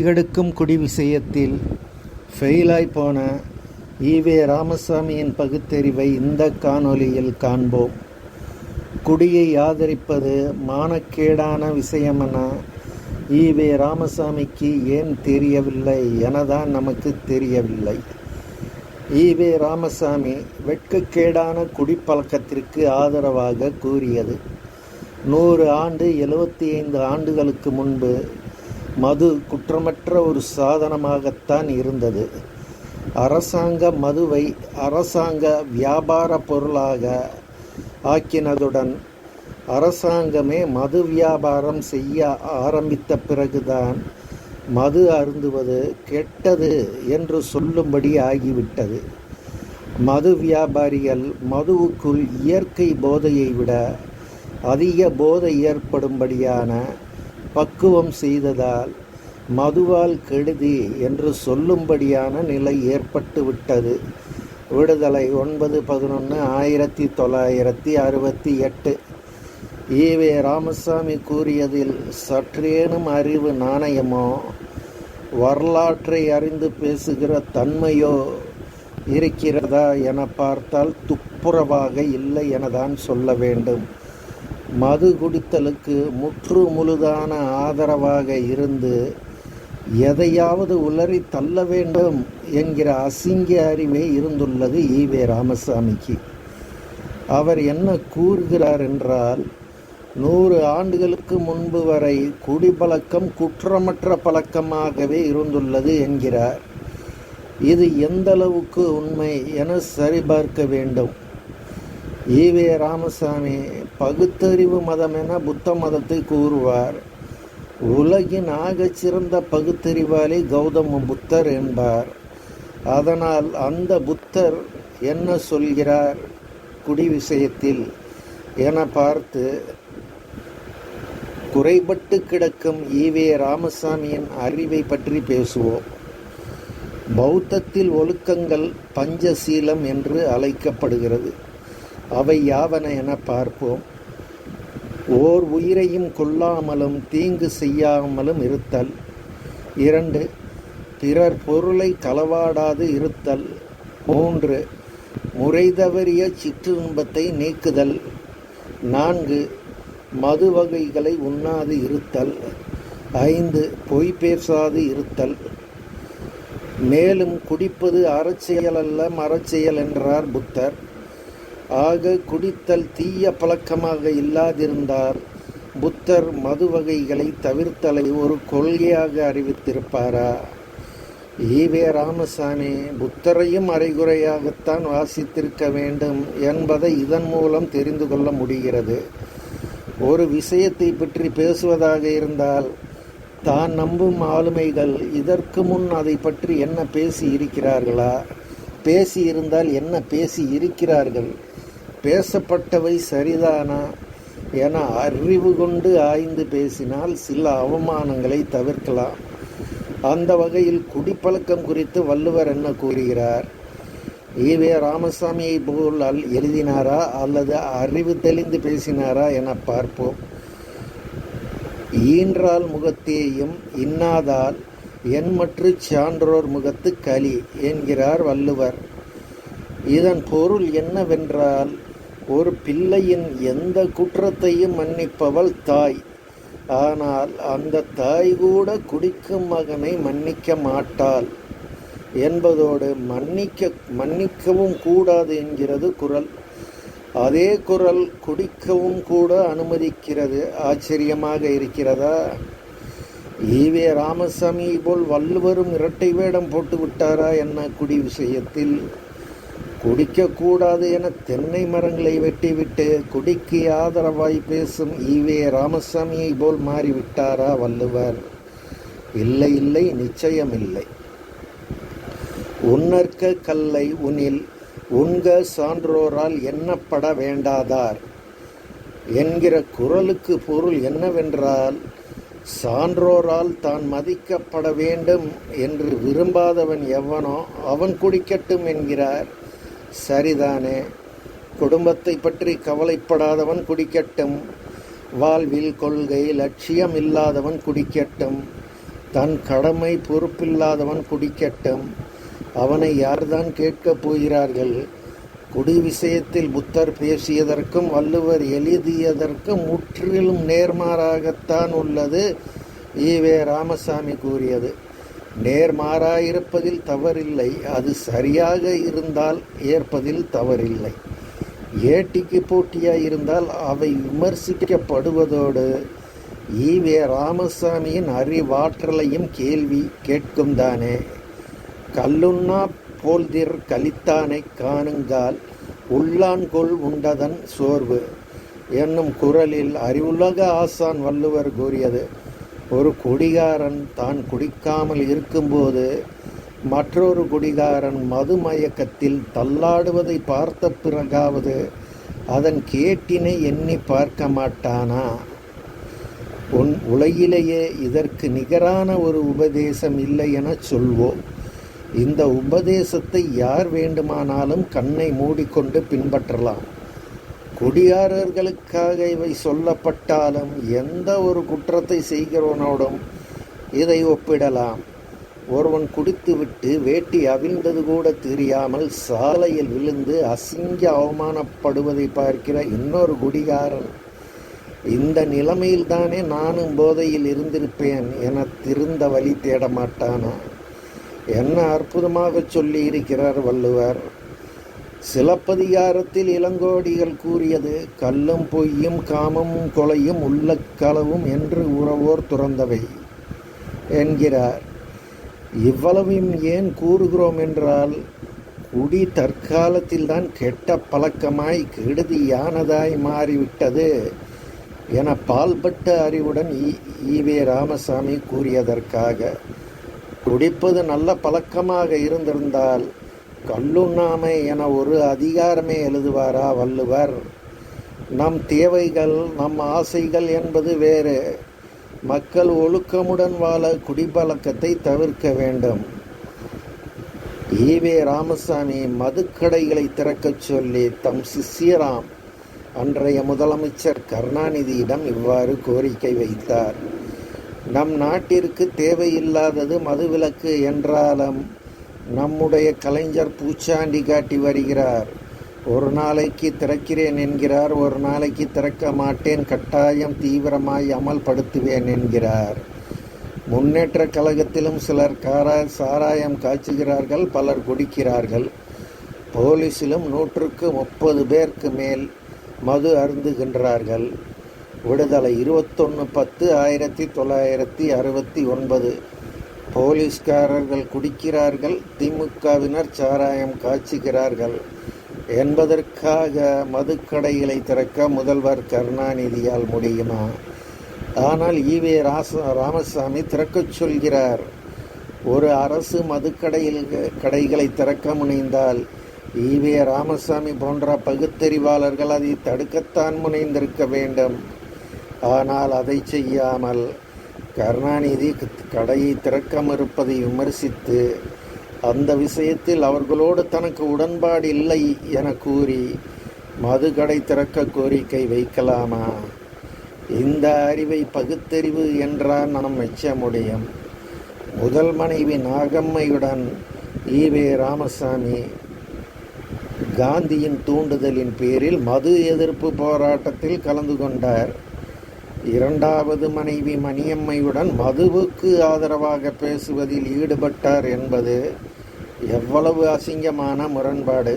குடிகெடுக்கும் குடி விஷயத்தில் ஃபெயிலாய் போன ஈவே ராமசாமியின் பகுத்தறிவை இந்த காணொளியில் காண்போம். குடியை ஆதரிப்பது மானக்கேடான விஷயமென ஈவே ராமசாமிக்கு ஏன் தெரியவில்லை எனதான் நமக்கு தெரியவில்லை. ஈவே ராமசாமி வெட்கக்கேடான குடிப்பழக்கத்திற்கு ஆதரவாக கூறியது. நூறு ஆண்டு எழுபத்தி ஐந்து ஆண்டுகளுக்கு முன்பு மது குற்றமற்ற ஒரு சாதனமாகத்தான் இருந்தது. அரசாங்க மதுவை அரசாங்க வியாபார பொருளாக ஆக்கினதுடன் அரசாங்கமே மது வியாபாரம் செய்ய ஆரம்பித்த பிறகுதான் மது அருந்துவது கெட்டது என்று சொல்லும்படி ஆகிவிட்டது. மது வியாபாரிகள் மதுவுக்குள் இயற்கை போதையை விட அதிக போதை ஏற்படும்படியான பக்குவம் செய்ததால் மதுவால் கெடுதி என்று சொல்லும்படியான நிலை ஏற்பட்டு விட்டது. விடுதலை ஒன்பது பதினொன்று ஆயிரத்தி தொள்ளாயிரத்தி அறுபத்தி எட்டு. ஈவே ராமசாமி கூறியதில் சற்றேனும் அறிவு நாணயமோ வரலாற்றை அறிந்து பேசுகிற தன்மையோ இருக்கிறதா என பார்த்தால் துப்புரவாக இல்லை எனதான் சொல்ல வேண்டும். மது குடித்தலுக்கு முற்று முழுதான ஆதரவாக இருந்து எதையாவது உளறி தள்ள வேண்டும் என்கிற அசிங்க அறிவே இருந்துள்ளது ஈவே ராமசாமிக்கு. அவர் என்ன கூறுகிறார் என்றால் நூறு ஆண்டுகளுக்கு முன்பு வரை குடிப்பழக்கம் குற்றமற்ற பழக்கமாகவே இருந்துள்ளது என்கிறார். இது எந்த அளவுக்கு உண்மை என சரிபார்க்க வேண்டும். ஈவே ராமசாமி பகுத்தறிவு மதம் என புத்த மதத்தை கூறுவார். உலகின் ஆகச் சிறந்த பகுத்தறிவாளி கௌதம புத்தர் என்பார். அதனால் அந்த புத்தர் என்ன சொல்கிறார் குடி விஷயத்தில் என பார்த்து குறைபட்டு கிடக்கும் ஈவே ராமசாமியின் அறிவை பற்றி பேசுவோம். பௌத்தத்தில் ஒழுக்கங்கள் பஞ்சசீலம் என்று அழைக்கப்படுகிறது. அவை யாவன என பார்ப்போம். ஓர் உயிரையும் கொல்லாமலும் தீங்கு செய்யாமலும் இருத்தல். இரண்டு பிறர் பொருளை களவாடாது இருத்தல். மூன்று முறை தவறிய சிற்றின்பத்தை நீக்குதல். நான்கு மது வகைகளை உண்ணாது இருத்தல். ஐந்து பொய் பேசாது இருத்தல். மேலும் குடிப்பது அறச்செயல் அல்ல மறச்செயல் என்றார் புத்தர். ஆக குடித்தல் தீய பழக்கமாக இல்லாதிருந்தார். புத்தர் மது வகைகளை தவிர்த்தலை ஒரு கொள்கையாக அறிவித்திருப்பாரா? ஈவே ராமசாமி புத்தரையும் அரைகுறையாகத்தான் வாசித்திருக்க வேண்டும் என்பதை இதன் மூலம் தெரிந்து கொள்ள முடிகிறது. ஒரு விஷயத்தை பற்றி பேசுவதாக இருந்தால் தான் நம்பும் ஆளுமைகள் இதற்கு முன் அதை பற்றி என்ன பேசி இருக்கிறார்களா? பேசியிருந்தால் என்ன பேசி இருக்கிறார்கள்? பேசப்பட்டவை சரிதானா? என அறிவு கொண்டு ஆய்ந்து பேசினால் சில அவமானங்களை தவிர்க்கலாம். அந்த வகையில் குடிப்பழக்கம் குறித்து வள்ளுவர் என்ன கூறுகிறார்? ஈவே ராமசாமியை போல் அல் எழுதினாரா அல்லது அறிவு தெளிந்து பேசினாரா என பார்ப்போம். ஈன்றால் முகத்தேயும் இன்னாதால் என்மற்று சான்றோர் முகத்து களி என்கிறார் வள்ளுவர். இதன் பொருள் என்னவென்றால் ஒரு பிள்ளையின் எந்த குற்றத்தையும் மன்னிப்பவள் தாய். ஆனால் அந்த தாய் கூட குடிக்கும் மகனை மன்னிக்க மாட்டாள் என்பதோடு மன்னிக்க மன்னிக்கவும் கூடாது என்கிறது குரல். அதே குரல் குடிக்கவும் கூட அனுமதிக்கிறது. ஆச்சரியமாக இருக்கிறதா? ஈவே ராமசாமி போல் வள்ளுவரும் இரட்டை வேடம் போட்டு விட்டாரா என்ன குடி விஷயத்தில்? குடிக்கக்கூடாது என தென்னை மரங்களை வெட்டிவிட்டு குடிக்கு ஆதரவாய் பேசும் ஈவே ராமசாமியை போல் மாறிவிட்டாரா வள்ளுவர்? இல்லை இல்லை நிச்சயம் இல்லை உன்னற்க கல்லை உனில் உண்க சான்றோரால் எண்ணப்பட வேண்டாதார். என்கிற குரலுக்கு பொருள் என்னவென்றால் சான்றோரால் தான் மதிக்கப்பட வேண்டும் என்று விரும்பாதவன் எவனோ அவன் குடிக்கட்டும் என்கிறார். சரிதானே? குடும்பத்தை பற்றி கவலைப்படாதவன் குடிக்கட்டும். வாழ்வில் கொள்கை லட்சியம் இல்லாதவன் குடிக்கட்டும். தன் கடமை பொறுப்பில்லாதவன் குடிக்கட்டும். அவனை யார்தான் கேட்கப் போகிறார்கள்? குடி விஷயத்தில் புத்தர் பேசியதற்கும் வள்ளுவர் எழுதியதற்கும் முற்றிலும் நேர்மாறாகத்தான் உள்ளது. ஈவே ராமசாமி கூறியது. நேர்மாறாயிருப்பதில் தவறில்லை அது சரியாக இருந்தால் ஏற்பதில் தவறில்லை. ஏட்டிக்கு போட்டியாக இருந்தால் அவை விமர்சிக்கப்படுவதோடு ஈவே ராமசாமியின் அறிவாற்றலையும் கேள்வி கேட்கும் தானே. கல்லுண்ணா போல்திர் கலித்தானை காணுங்கால் உள்ளான்கொள் உண்டதன் சோர்வு. என்னும் குரலில் அறிவுலக ஆசான் வள்ளுவர் கூறியது ஒரு குடிகாரன் தான் குடிக்காமல் இருக்கும்போது மற்றொரு குடிகாரன் மது மயக்கத்தில் தள்ளாடுவதை பார்த்த பிறகாவது அதன் கேட்டினை எண்ணி பார்க்க மாட்டானா? உன் உலகிலேயே இதற்கு நிகரான ஒரு உபதேசம் இல்லை என சொல்வோம். இந்த உபதேசத்தை யார் வேண்டுமானாலும் கண்ணை மூடிக்கொண்டு பின்பற்றலாம். குடியாரர்களுக்காக இவை சொல்லப்பட்டாலும் எந்த ஒரு குற்றத்தை செய்கிறவனோடும் இதை ஒப்பிடலாம். ஒருவன் குடித்துவிட்டு வேட்டி அவிழ்ந்தது கூட தெரியாமல் சாலையில் விழுந்து அசிங்க அவமானப்படுவதை பார்க்கிற இன்னொரு குடிகாரன். இந்த நிலைமையில்தானே நானும் போதையில் இருந்திருப்பேன் என திருந்த வழி தேட மாட்டானா என்ன அற்புதமாக சொல்லி இருக்கிறார் வள்ளுவர். சிலப்பதிகாரத்தில் இளங்கோடிகள் கூறியது கல்லும் பொய்யும் காமமும் கொலையும் உள்ள களவும் என்று உறவோர் துறந்தவை என்கிறார். இவ்வளவையும் ஏன் கூறுகிறோம் என்றால் குடி தற்காலத்தில்தான் கெட்ட பழக்கமாய் கெடுதியானதாய் மாறிவிட்டது என பால்பட்ட அறிவுடன் ஈ ஈவே ராமசாமி கூறியதற்காக. குடிப்பது நல்ல பழக்கமாக இருந்திருந்தால் கல்லுண்ணாமை என ஒரு அதிகாரமே எழுதுவாரா வள்ளுவர்? நம் தேவைகள் நம் ஆசைகள் என்பது வேறு. மக்கள் ஒழுக்கமுடன் வாழ குடிப்பழக்கத்தை தவிர்க்க வேண்டும். ஈவே ராமசாமி மதுக்கடைகளை திறக்கச் சொல்லி தம் சிஷ்யராம் அன்றைய முதலமைச்சர் கருணாநிதியிடம் இவ்வாறு கோரிக்கை வைத்தார். நம் நாட்டிற்கு தேவையில்லாதது மதுவிலக்கு என்றாலும் நம்முடைய கலைஞர் பூச்சாண்டி காட்டி வருகிறார். ஒரு நாளைக்கு திறக்கிறேன் என்கிறார் ஒரு நாளைக்கு திறக்க மாட்டேன் கட்டாயம் தீவிரமாய் அமல்படுத்துவேன் என்கிறார். முன்னேற்ற கழகத்திலும் சிலர் காரா சாராயம் காய்ச்சுகிறார்கள் பலர் குடிக்கிறார்கள். போலீஸிலும் நூற்றுக்கு முப்பது பேருக்கு மேல் மது அருந்துகின்றார்கள். விடுதலை இருபத்தொன்று பத்து ஆயிரத்தி தொள்ளாயிரத்தி அறுபத்தி ஒன்பது போலீஸ்காரர்கள் குடிக்கிறார்கள் திமுகவினர் சாராயம் காய்ச்சுகிறார்கள் என்பதற்காக மதுக்கடைகளை திறக்க முதல்வர் கருணாநிதியால் முடியுமா? ஆனால் ஈவே ராச ராமசாமி திறக்கச் சொல்கிறார். ஒரு அரசு மதுக்கடையில் கடைகளை திறக்க முனைந்தால் ஈவே ராமசாமி போன்ற பகுத்தறிவாளர்கள் அதை தடுக்கத்தான் முனைந்திருக்க வேண்டும். ஆனால் அதை செய்யாமல் கருணாநிதி கடையை திறக்க மறுப்பதை விமர்சித்து அந்த விஷயத்தில் அவர்களோடு தனக்கு உடன்பாடு இல்லை என கூறி மதுக்கடை திறக்க கோரிக்கை வைக்கலாமா? இந்த அறிவை பகுத்தறிவு என்றால் நாம் மெச்ச முடியும். முதல் மனைவி நாகம்மையுடன் ஈவே ராமசாமி காந்தியின் தூண்டுதலின் பேரில் மது எதிர்ப்பு போராட்டத்தில் கலந்து கொண்டார். இரண்டாவது மனைவி மணியம்மையுடன் மதுவுக்கு ஆதரவாக பேசுவதில் ஈடுபட்டார் என்பது எவ்வளவு அசிங்கமான முரண்பாடு.